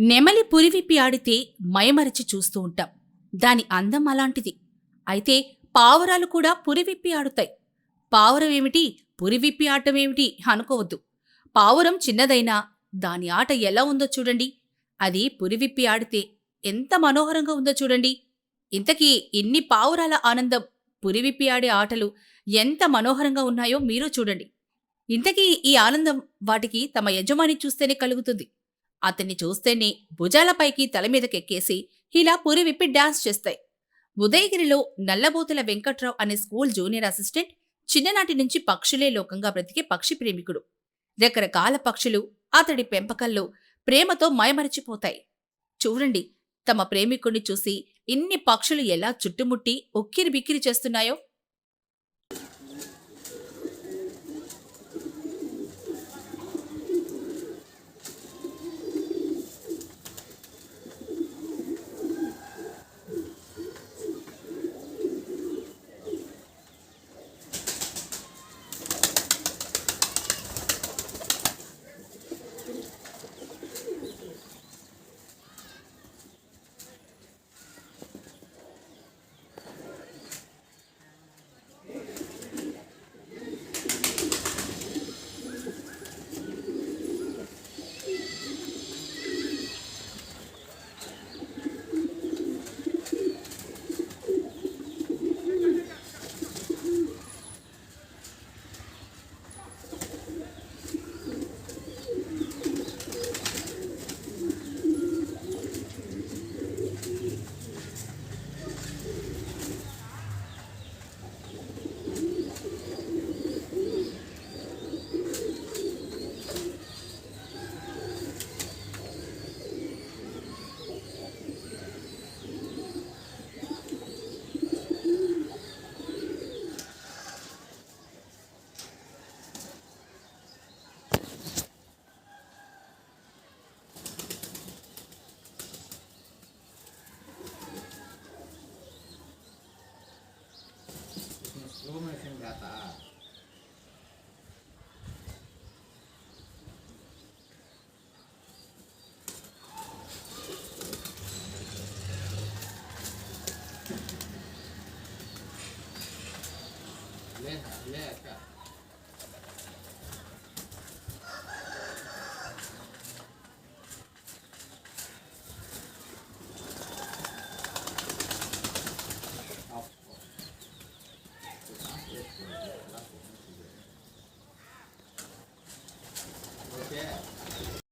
నెమలి పురివిప్పి ఆడితే మయమరిచి చూస్తూ ఉంటాం. దాని అందం అలాంటిది. అయితే పావురాలు కూడా పురివిప్పి ఆడుతాయి. పావురం ఏమిటి? పురివిప్పి ఆటమేమిటి అనుకోవద్దు. పావురం చిన్నదైనా దాని ఆట ఎలా ఉందో చూడండి. అది పురివిప్పి ఆడితే ఎంత మనోహరంగా ఉందో చూడండి. ఇంతకీ ఇన్ని పావురాల ఆనందం పురివిప్పి ఆడే ఆటలు ఎంత మనోహరంగా ఉన్నాయో మీరు చూడండి. ఇంతకీ ఈ ఆనందం వాటికి తమ యజమాని చూస్తేనే కలుగుతుంది. అతన్ని చూస్తేనే భుజాలపైకి తల మీదకెక్కేసి ఇలా పురి విప్పి డాన్స్ చేస్తాయి. ఉదయగిరిలో నల్లబోతుల వెంకట్రావు అనే స్కూల్ జూనియర్ అసిస్టెంట్ చిన్ననాటి నుంచి పక్షులే లోకంగా బ్రతికే పక్షి ప్రేమికుడు. రకరకాల పక్షులు అతడి పెంపకంలో ప్రేమతో మయమరిచిపోతాయి. చూడండి తమ ప్రేమికుణ్ణి చూసి ఇన్ని పక్షులు ఎలా చుట్టుముట్టి ఉక్కిరి బిక్కిరి చేస్తున్నాయో! Soma Senggata. Lena, leka.